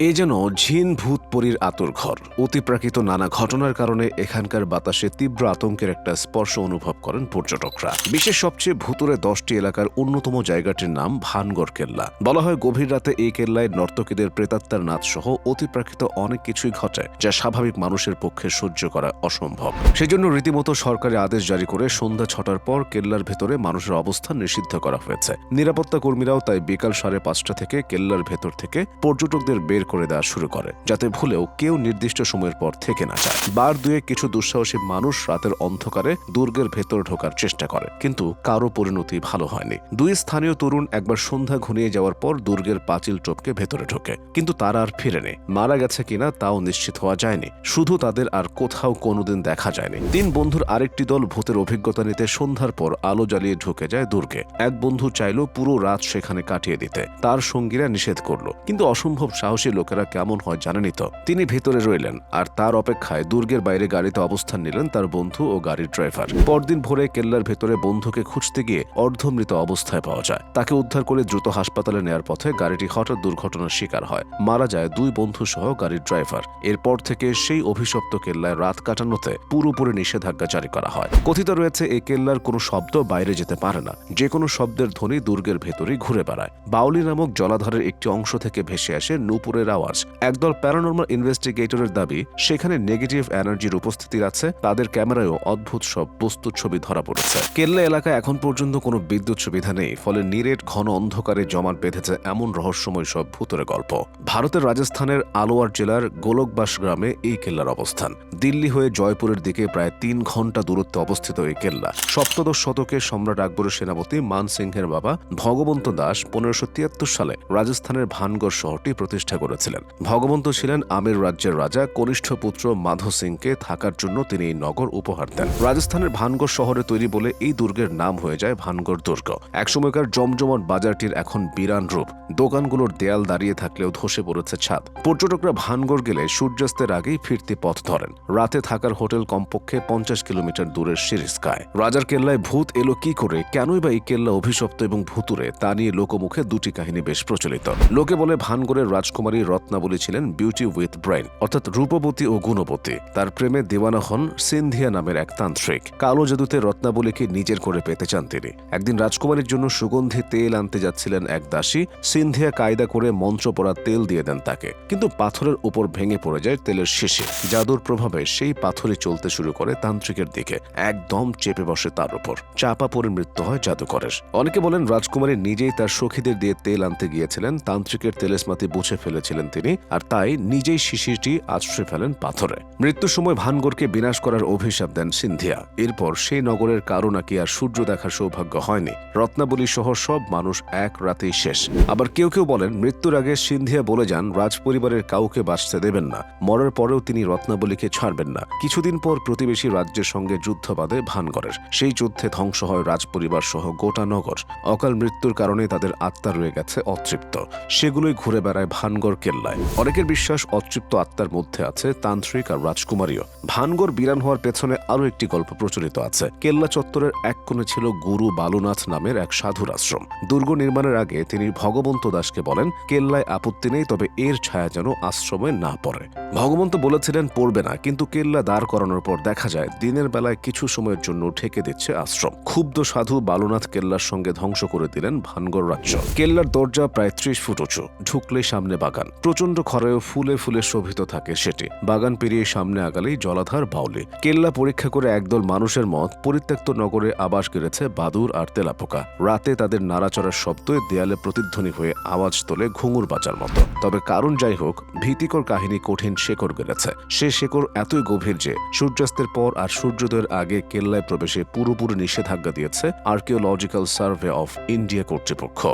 এ যেন ঝিন ভূত পরীর আতর ঘর। অতিপ্রাকৃত নানা ঘটনার কারণে এখানকার বাতাসে তীব্র আতঙ্কের একটা স্পর্শ অনুভব করেন পর্যটকরা। বিশ্বের সবচেয়ে ভূতুরে দশটি এলাকার অন্যতম জায়গাটির নাম ভানগড় কেল্লা। বলা হয় গভীর রাতে এই কেল্লায় নর্তকীদের প্রেতাত্মার নাচ সহ অতিপ্রাকৃত অনেক কিছুই ঘটে যা স্বাভাবিক মানুষের পক্ষে সহ্য করা অসম্ভব। সেজন্য রীতিমতো সরকারি আদেশ জারি করে সন্ধ্যা ছটার পর কেল্লার ভেতরে মানুষের অবস্থান নিষিদ্ধ করা হয়েছে। নিরাপত্তা কর্মীরাও তাই বিকাল সাড়ে পাঁচটা থেকে কেল্লার ভেতর থেকে পর্যটকদের বের করে দেওয়া শুরু করে, যাতে ভুলেও কেউ নির্দিষ্ট সময়ের পর থেকে না যায়। বার দুয়ে কিছু দুঃসাহসী মানুষ রাতের অন্ধকারে দুর্গের ভেতর ঢোকার চেষ্টা করে, কিন্তু কারও পরিণতি ভালো হয়নি। দুই স্থানীয় তরুণ একবার সন্ধ্যা ঘনিয়ে যাওয়ার পর দুর্গের পাঁচিল টপকে ভেতরে ঢোকে, কিন্তু তারা আর ফিরেনি। মারা গেছে কিনা তাও নিশ্চিত হওয়া যায়নি। শুধু তাদের আর কোথাও কোনোদিন দেখা যায়নি। তিন বন্ধুর আরেকটি দল ভূতের অভিজ্ঞতা নিতে সন্ধ্যার পর আলো জ্বালিয়ে ঢুকে যায় দুর্গে। এক বন্ধু চাইল পুরো রাত সেখানে কাটিয়ে দিতে। তার সঙ্গীরা নিষেধ করল, কিন্তু অসম্ভব সাহসী লোকেরা কেমন হয় জানেনই তো। তিনি ভেতরে রইলেন আর তার অপেক্ষায় দুর্গের বাইরে গাড়িতে অবস্থান নিলেন তার বন্ধু ও গাড়ির ড্রাইভার। পরদিন ভোরে কেল্লার ভেতরে বন্ধুকে খুঁজতে গিয়ে অর্ধমৃত অবস্থায় পাওয়া যায়। তাকে উদ্ধার করে দ্রুত হাসপাতালে নেয়ার পথে গাড়িটি হঠাৎ দুর্ঘটনার শিকার হয়। মারা যায় দুই বন্ধু সহ গাড়ির ড্রাইভার। এরপর থেকে সেই অভিশপ্ত কেল্লায় রাত কাটানোতে পুরোপুরি নিষেধাজ্ঞা জারি করা হয়। কথিত রয়েছে, এই কেল্লার কোনো শব্দ বাইরে যেতে পারে না। যে কোনো শব্দের ধ্বনি দুর্গের ভেতরেই ঘুরে বেড়ায়। বাউলি নামক জলাধারের একটি অংশ থেকে ভেসে আসে নূপুরের আওয়াজ। একদল প্যারানর্মাল ইনভেস্টিগেটরের দাবি, সেখানে নেগেটিভ এনার্জির উপস্থিতি আছে, তাদের ক্যামেরায়ও অদ্ভুত সব বস্তু ছবি ধরা পড়েছে। কেল্লা এলাকায় এখন পর্যন্ত কোনো বিদ্যুৎ সুবিধা নেই, ফলে নিরেট ঘন অন্ধকারে জমাট বেঁধেছে এমন রহস্যময় সব ভূতের গল্প। ভারতের রাজস্থানের আলোয়ার জেলার গোলকবাস গ্রামে এই কেল্লার অবস্থান। দিল্লি হয়ে জয়পুরের দিকে প্রায় তিন ঘণ্টা দূরত্বে অবস্থিত এই কেল্লা। সপ্তদশ শতকে সম্রাট আকবরের সেনাপতি মান সিংহের বাবা ভগবন্ত দাস পনেরোশো সালে রাজস্থানের ভানগড় শহরটি প্রতিষ্ঠা করেছিলেন। ভগবন্ত ছিলেন আমের রাজ্যের রাজা। কনিষ্ঠ পুত্র মাধো সিংকে থাকার জন্য তিনি এই নগর উপহার দেন। রাজস্থানের ভানগড় শহরে তৈরি বলে এই দুর্গের নাম হয়ে যায় ভানগড় দুর্গ। একসময়কার জমজমট বাজারটির এখন বিরান রূপ। দোকানগুলোর দেয়াল দাঁড়িয়ে থাকলেও ধসে পড়েছে ছাদ। পর্যটকরা ভানগড় গেলে সূর্যাস্তের আগেই ফিরতি পথ ধরেন। রাতে থাকার হোটেল কমপক্ষে পঞ্চাশ কিলোমিটার দূরের সিরিস্কায় রাজার কেল্লায় ভূত এলো কি করে, কেনই বা এই কেল্লা অভিশপ্ত এবং ভুতুরে তা নিয়ে লোকমুখে দুটি কাহিনী বেশ প্রচলিত। লোকে বলে ভানগড়ের রাজকুমারী রত্নাবলী ছিলেন বিউটি উইথ ব্রেন অর্থাৎ রূপবতী ও গুণবতী। তার প্রেমে দেওয়ানা হন সিন্ধিয়া নামের এক তান্ত্রিক। কালো জাদুতে রত্নাবলীকে নিজের করে পেতে চান তিনি। একদিন রাজকুমারীর জন্য সুগন্ধি তেল আনতে যাচ্ছিলেন এক দাসী। সিন্ধিয়া কায়দা করে মন্ত্র পড়া তেল দিয়ে দেন তাকে। কিন্তু পাথরের উপর ভেঙে পড়ে যায় তেলের শিশি। জাদুর প্রভাবে সেই পাথরই চলতে শুরু করে তান্ত্রিকের দিকে। একদম চেপে বসে তার উপর। চাপা পড়ে মৃত্যু হয় জাদুকরের। অনেকে বলেন রাজকুমারী নিজেই তার সখীদের দিয়ে তেল আনতে গিয়েছিলেন। তান্ত্রিকের তেলেসমাতি বুঝে ফেলেছিলেন তিনি, আর তাই নিজেই শিশিরটি আশ্রয় ফেলেন পাথরে। মৃত্যুর সময় ভানগড়কে বিনাশ করার অভিশাপ দেন সিন্ধিয়া। এরপর সেই নগরের কারও নাকি আর সূর্য দেখার সৌভাগ্য হয়নি। রত্নাবলী সহ সব মানুষ এক রাতেই শেষ। আবার কেউ কেউ বলেন, মৃত্যুর আগে সিন্ধিয়া বলে যান, রাজপরিবারের কাউকে বাঁচতে দেবেন না। মরার পরেও তিনি রত্নাবলীকে ছাড়বেন না। কিছুদিন পর প্রতিবেশী রাজ্যের সঙ্গে যুদ্ধ বাঁধে ভানগড়ের। সেই যুদ্ধে ধ্বংস হয় রাজপরিবার সহ গোটা নগর। অকাল মৃত্যুর কারণে তাদের আত্মা রয়ে গেছে অতৃপ্ত। সেগুলোই ঘুরে বেড়ায় ভানগড় কেল্লায় অনেকের বিশ্বাস অতৃপ্ত আত্মার মধ্যে আছে তান্ত্রিক আর রাজকুমারীও। ভানগড় বিরান হওয়ার পেছনে আরও একটি গল্প প্রচলিত আছে। কেল্লা চত্বরের এক কোণে ছিল গুরু বালুনাথ নামের এক সাধুর আশ্রম। দুর্গ নির্মাণের আগে তিনি ভগবন্ত দাসকে বলেন, কেল্লায় আপত্তি নেই, তবে এর ছায়া যেন আশ্রমে না পড়ে। ভগবন্ত বলেছিলেন, পড়বে না, কিন্তু কেল্লা দাঁড় করানোর পর দেখা যায়, দিনের বেলায় কিছু সময়ের জন্য ঠেকে দিচ্ছে আশ্রম। ক্ষুব্ধ সাধু বালুনাথ কেল্লার সঙ্গে ধ্বংস করে দিলেন ভানগড় রাজ্য। কেল্লার দরজা প্রায় ত্রিশ ফুট উঁচু ঢুকলে সামনে বাগান। প্রচণ্ড খরায়ও ফুলে ফুলে শোভিত থাকে সেটি। বাগান পেরিয়ে সামনে আগালেই জলাধার বাউলি। কেল্লা পরীক্ষা করে একদল মানুষের মত পরিত্যক্ত নগরে আবাস গেড়েছে বাদুর আর তেলাপোকা। রাতে তাদের নাড়াচড়ার শব্দে দেয়ালে প্রতিধ্বনি হয়ে আওয়াজ তোলে ঘুঙুর বাজার মতো। তবে কারণ যাই হোক, ভীতিকর কাহিনী কঠিন শেকড় গেড়েছে। সে শেকড় এতই গভীর যে, সূর্যাস্তের পর আর সূর্যোদয়ের আগে কেল্লায় প্রবেশে পুরোপুরি নিষেধাজ্ঞা দিয়েছে আর্কিওলজিক্যাল সার্ভে অফ ইন্ডিয়া কর্তৃপক্ষ।